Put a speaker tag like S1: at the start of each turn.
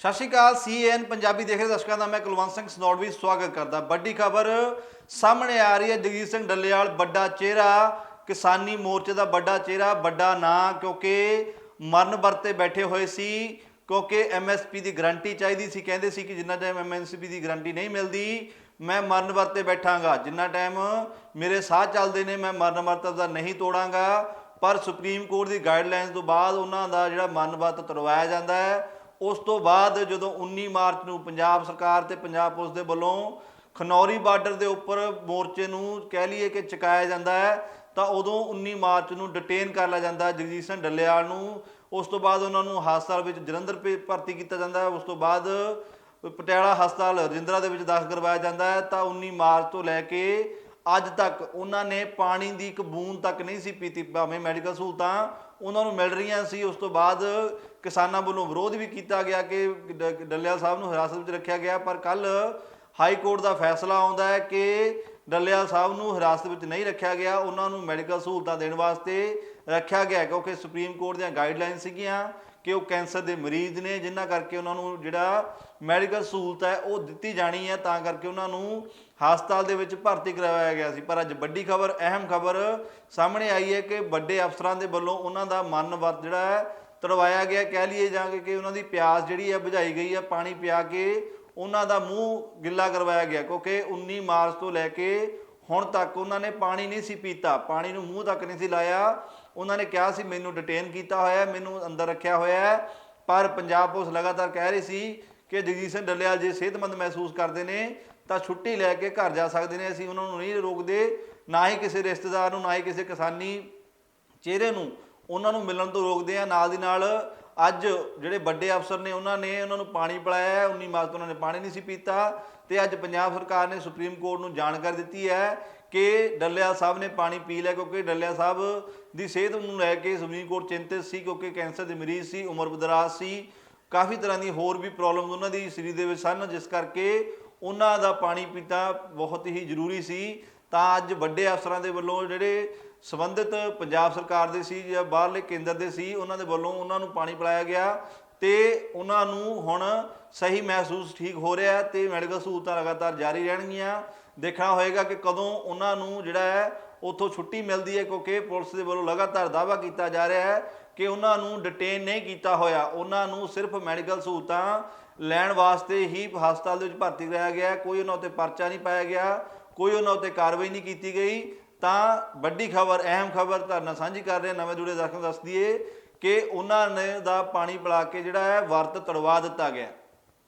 S1: ਸਤਿ ਸ਼੍ਰੀ ਅਕਾਲ ਸੀਐਨ ਪੰਜਾਬੀ ਦੇਖ ਰਹੇ ਦਰਸ਼ਕਾਂ ਦਾ ਮੈਂ ਕੁਲਵੰਤ ਸਿੰਘ ਸਨੌੜਵੀ ਸਵਾਗਤ ਕਰਦਾ। ਵੱਡੀ ਖਬਰ ਸਾਹਮਣੇ ਆ ਰਹੀ ਹੈ ਜਗਜੀਤ ਸਿੰਘ ਡੱਲੇਵਾਲ, ਵੱਡਾ ਚਿਹਰਾ, ਕਿਸਾਨੀ ਮੋਰਚੇ ਦਾ ਵੱਡਾ ਚਿਹਰਾ, ਵੱਡਾ ਨਾਂ, ਕਿਉਂਕਿ ਮਰਨ ਵਰਤੇ ਬੈਠੇ ਹੋਏ ਸੀ, ਕਿਉਂਕਿ ਐਮਐਸਪੀ ਦੀ ਗਾਰੰਟੀ ਚਾਹੀਦੀ ਸੀ, ਕਹਿੰਦੇ ਸੀ ਕਿ ਜਿੰਨਾ ਟਾਈਮ ਐਮਐਸਪੀ ਦੀ ਗਾਰੰਟੀ ਨਹੀਂ ਮਿਲਦੀ, ਮੈਂ ਮਰਨ ਵਰਤੇ ਬੈਠਾਂਗਾ। ਜਿੰਨਾ ਟਾਈਮ ਮੇਰੇ ਸਾਹ ਚੱਲਦੇ ਨੇ, ਮੈਂ ਮਰਨ ਵਰਤ ਦਾ ਨਹੀਂ ਤੋੜਾਂਗਾ। ਪਰ ਸੁਪਰੀਮ ਕੋਰਟ ਦੀ ਗਾਈਡਲਾਈਨਸ ਤੋਂ ਬਾਅਦ ਉਹਨਾਂ ਦਾ ਜਿਹੜਾ ਮਰਨ ਵਰਤ ਤੁੜਵਾਇਆ ਜਾਂਦਾ ਹੈ ਉਸ ਤੋਂ ਬਾਅਦ ਜਦੋਂ 19 ਮਾਰਚ ਨੂੰ ਪੰਜਾਬ ਸਰਕਾਰ ਤੇ ਪੰਜਾਬ ਪੁਲਿਸ ਦੇ ਵੱਲੋਂ ਖਨੌਰੀ ਬਾਰਡਰ ਦੇ ਉੱਪਰ ਮੋਰਚੇ ਨੂੰ ਕਹਿ ਲਈਏ ਕਿ ਚੁਕਾਇਆ ਜਾਂਦਾ ਹੈ, ਤਾਂ ਉਦੋਂ 19 ਮਾਰਚ ਨੂੰ ਡਿਟੇਨ ਕਰ ਲਿਆ ਜਾਂਦਾ ਜਗਜੀਤ ਸਿੰਘ ਡੱਲੇਵਾਲ ਨੂੰ। ਉਸ ਤੋਂ ਬਾਅਦ ਉਹਨਾਂ ਨੂੰ ਹਸਪਤਾਲ ਵਿੱਚ ਜਲੰਧਰ ਭੇ- ਭਰਤੀ ਕੀਤਾ ਜਾਂਦਾ ਹੈ। ਉਸ ਤੋਂ ਬਾਅਦ ਪਟਿਆਲਾ ਹਸਪਤਾਲ ਰਜਿੰਦਰਾ ਦੇ ਵਿੱਚ ਦਾਖਲ ਕਰਵਾਇਆ ਜਾਂਦਾ ਹੈ। ਤਾਂ 19 ਮਾਰਚ ਤੋਂ ਲੈ ਕੇ ਅੱਜ ਤੱਕ ਉਹਨਾਂ ਨੇ ਪਾਣੀ ਦੀ ਇੱਕ ਬੂੰਦ ਤੱਕ ਨਹੀਂ ਸੀ ਪੀਤੀ, ਭਾਵੇਂ ਮੈਡੀਕਲ ਸਹੂਲਤਾਂ ਉਹਨਾਂ ਨੂੰ ਮਿਲ ਰਹੀਆਂ ਸੀ, ਉਸ ਤੋਂ ਬਾਅਦ ਕਿਸਾਨਾਂ ਵੱਲੋਂ ਵਿਰੋਧ ਵੀ ਕੀਤਾ ਗਿਆ ਕਿ ਡੱਲਿਆ ਸਾਹਿਬ ਨੂੰ ਹਿਰਾਸਤ ਵਿੱਚ ਰੱਖਿਆ ਗਿਆ, ਪਰ ਕੱਲ ਹਾਈ ਕੋਰਟ ਦਾ ਫੈਸਲਾ ਆਉਂਦਾ ਹੈ ਕਿ ਡੱਲਿਆ ਸਾਹਿਬ ਨੂੰ ਹਿਰਾਸਤ ਵਿੱਚ ਨਹੀਂ ਰੱਖਿਆ ਗਿਆ, ਉਹਨਾਂ ਨੂੰ ਮੈਡੀਕਲ ਸਹੂਲਤਾਂ ਦੇਣ ਵਾਸਤੇ ਰੱਖਿਆ ਗਿਆ, ਕਿਉਂਕਿ ਸੁਪਰੀਮ ਕੋਰਟ ਦੀਆਂ ਗਾਈਡਲਾਈਨ ਸੀਗੀਆਂ ਕਿ ਉਹ ਕੈਂਸਰ ਦੇ ਮਰੀਜ਼ ਨੇ, ਜਿਨ੍ਹਾਂ ਕਰਕੇ ਉਹਨਾਂ ਨੂੰ ਜਿਹੜਾ ਮੈਡੀਕਲ ਸਹੂਲਤ ਹੈ, ਉਹ ਦਿੱਤੀ ਜਾਣੀ ਹੈ, ਤਾਂ ਕਰਕੇ ਉਹਨਾਂ ਨੂੰ ਹਸਪਤਾਲ ਦੇ ਵਿੱਚ ਭਰਤੀ ਕਰਵਾਇਆ ਗਿਆ ਸੀ। ਪਰ ਅੱਜ ਵੱਡੀ ਖਬਰ, ਅਹਿਮ ਖਬਰ ਸਾਹਮਣੇ ਆਈ ਹੈ ਕਿ ਵੱਡੇ ਅਫਸਰਾਂ ਦੇ ਵੱਲੋਂ ਉਹਨਾਂ ਦਾ ਮਨ ਵਰਤ ਜਿਹੜਾ ਹੈ, ਤੜਵਾਇਆ ਗਿਆ। ਕਹਿ ਲਈਏ ਜਾਂ ਕਿ ਉਹਨਾਂ ਦੀ ਪਿਆਸ ਜਿਹੜੀ ਹੈ, ਬੁਝਾਈ ਗਈ ਹੈ, ਪਾਣੀ ਪਿਆ ਕੇ ਉਹਨਾਂ ਦਾ ਮੂੰਹ ਗਿੱਲਾ ਕਰਵਾਇਆ ਗਿਆ, ਕਿਉਂਕਿ 19 ਮਾਰਚ ਤੋਂ ਲੈ ਕੇ ਹੁਣ ਤੱਕ ਉਹਨਾਂ ਨੇ ਪਾਣੀ ਨਹੀਂ ਸੀ ਪੀਤਾ, ਪਾਣੀ ਨੂੰ ਮੂੰਹ ਤੱਕ ਨਹੀਂ ਸੀ ਲਾਇਆ। ਉਹਨਾਂ ਨੇ ਕਿਹਾ ਸੀ, ਮੈਨੂੰ ਡਿਟੇਨ ਕੀਤਾ ਹੋਇਆ ਹੈ, ਮੈਨੂੰ ਅੰਦਰ ਰੱਖਿਆ ਹੋਇਆ ਹੈ। ਪਰ ਪੰਜਾਬ ਪੁਲਿਸ ਲਗਾਤਾਰ ਕਹਿ ਰਹੀ ਸੀ ਕਿ ਜਗਜੀਤ ਸਿੰਘ ਡੱਲੇਵਾਲ ਜੇ ਸਿਹਤਮੰਦ ਮਹਿਸੂਸ ਕਰਦੇ ਨੇ, ਤਾਂ ਛੁੱਟੀ ਲੈ ਕੇ ਘਰ ਜਾ ਸਕਦੇ ਨੇ। ਅਸੀਂ ਉਹਨਾਂ ਨੂੰ ਨਹੀਂ ਰੋਕਦੇ, ਨਾ ਹੀ ਕਿਸੇ ਰਿਸ਼ਤੇਦਾਰ ਨੂੰ, ਨਾ ਹੀ ਕਿਸੇ ਕਿਸਾਨੀ ਚਿਹਰੇ ਨੂੰ। ਉਹਨਾਂ ਨੂੰ ਮਿਲਣ ਤੋਂ ਰੋਕਦੇ ਆ ਨਾਲ ਦੀ ਨਾਲ ਅੱਜ ਜਿਹੜੇ ਵੱਡੇ ਅਫਸਰ ਨੇ, ਉਹਨਾਂ ਨੇ, ਉਹਨਾਂ ਨੂੰ ਪਾਣੀ ਪਿਲਾਇਆ ਹੈ 19 ਮਾਰਚ ਤੋਂ ਉਹਨਾਂ ਨੇ ਪਾਣੀ ਨਹੀਂ ਸੀ ਪੀਤਾ। ਤੇ ਅੱਜ ਪੰਜਾਬ ਸਰਕਾਰ ਨੇ ਸੁਪਰੀਮ ਕੋਰਟ ਨੂੰ ਜਾਣਕਾਰੀ ਦਿੱਤੀ ਹੈ ਕਿ ਡੱਲਿਆ ਸਾਹਿਬ ਨੇ ਪਾਣੀ ਪੀ ਲਿਆ, ਕਿਉਂਕਿ ਡੱਲਿਆ ਸਾਹਿਬ ਦੀ ਸਿਹਤ ਨੂੰ ਲੈ ਕੇ ਸੁਪਰੀਮ ਕੋਰਟ ਚਿੰਤਿਤ ਸੀ, ਕਿਉਂਕਿ ਕੈਂਸਰ ਦੇ ਮਰੀਜ਼ ਸੀ, ਉਮਰ ਬਦਰਾਸ ਸੀ। ਕਾਫੀ ਤਰ੍ਹਾਂ ਦੀ ਹੋਰ ਵੀ ਪ੍ਰੋਬਲਮਸ ਉਹਨਾਂ ਦੀ ਸਰੀਰ ਦੇ ਵਿੱਚ ਸਨ, ਜਿਸ ਕਰਕੇ ਉਹਨਾਂ ਦਾ ਪਾਣੀ ਪੀਤਾ ਬਹੁਤ ਹੀ ਜ਼ਰੂਰੀ ਸੀ। ਤਾਂ ਅੱਜ ਵੱਡੇ ਅਫਸਰਾਂ ਦੇ ਵੱਲੋਂ ਜਿਹੜੇ ਸੰਬੰਧਿਤ ਪੰਜਾਬ ਸਰਕਾਰ ਦੇ ਸੀ ਜਾਂ ਬਾਹਰਲੇ ਕੇਂਦਰ ਦੇ ਸੀ, ਉਹਨਾਂ ਦੇ ਵੱਲੋਂ ਉਹਨਾਂ ਨੂੰ ਪਾਣੀ ਪਿਲਾਇਆ ਗਿਆ ਤੇ ਉਹਨਾਂ ਨੂੰ ਹੁਣ ਸਹੀ ਮਹਿਸੂਸ ਠੀਕ ਹੋ ਰਿਹਾ ਹੈ ਤੇ ਮੈਡੀਕਲ ਸਹੂਲਤਾਂ ਲਗਾਤਾਰ ਜਾਰੀ ਰਹਿਣਗੀਆਂ। ਦੇਖਣਾ ਹੋਏਗਾ ਕਿ ਕਦੋਂ ਉਹਨਾਂ ਨੂੰ ਜਿਹੜਾ ਹੈ ਉੱਥੋਂ ਛੁੱਟੀ ਮਿਲਦੀ ਹੈ ਕਿਉਂਕਿ ਪੁਲਿਸ ਦੇ ਵੱਲੋਂ ਲਗਾਤਾਰ ਦਾਅਵਾ ਕੀਤਾ ਜਾ ਰਿਹਾ ਹੈ ਕਿ ਉਹਨਾਂ ਨੂੰ ਡਿਟੇਨ ਨਹੀਂ ਕੀਤਾ ਹੋਇਆ। ਉਹਨਾਂ ਨੂੰ ਸਿਰਫ ਮੈਡੀਕਲ ਸਹੂਲਤਾਂ ਲੈਣ ਵਾਸਤੇ ਹੀ ਹਸਪਤਾਲ ਦੇ ਵਿੱਚ ਭਰਤੀ ਕਰਾਇਆ ਗਿਆ। ਕੋਈ ਉਹਨਾਂ ਉੱਤੇ ਪਰਚਾ ਨਹੀਂ ਪਾਇਆ ਗਿਆ। ਕੋਈ ਉਹਨਾਂ ਉੱਤੇ ਕਾਰਵਾਈ ਨਹੀਂ ਕੀਤੀ ਗਈ। ਤਾਂ ਵੱਡੀ ਖਬਰ, ਅਹਿਮ ਖਬਰ ਤੁਹਾਡੇ ਨਾਲ ਸਾਂਝੀ ਕਰ ਰਹੇ ਨਵੇਂ ਜੁੜੇ ਦਰਸ਼ਕਾਂ ਨੂੰ ਦੱਸ ਦਈਏ ਕਿ ਉਹਨਾਂ ਨੇ ਦਾ ਪਾਣੀ ਪਿਲਾ ਕੇ ਜਿਹੜਾ ਹੈ, ਵਰਤ ਤੜਵਾ ਦਿੱਤਾ ਗਿਆ।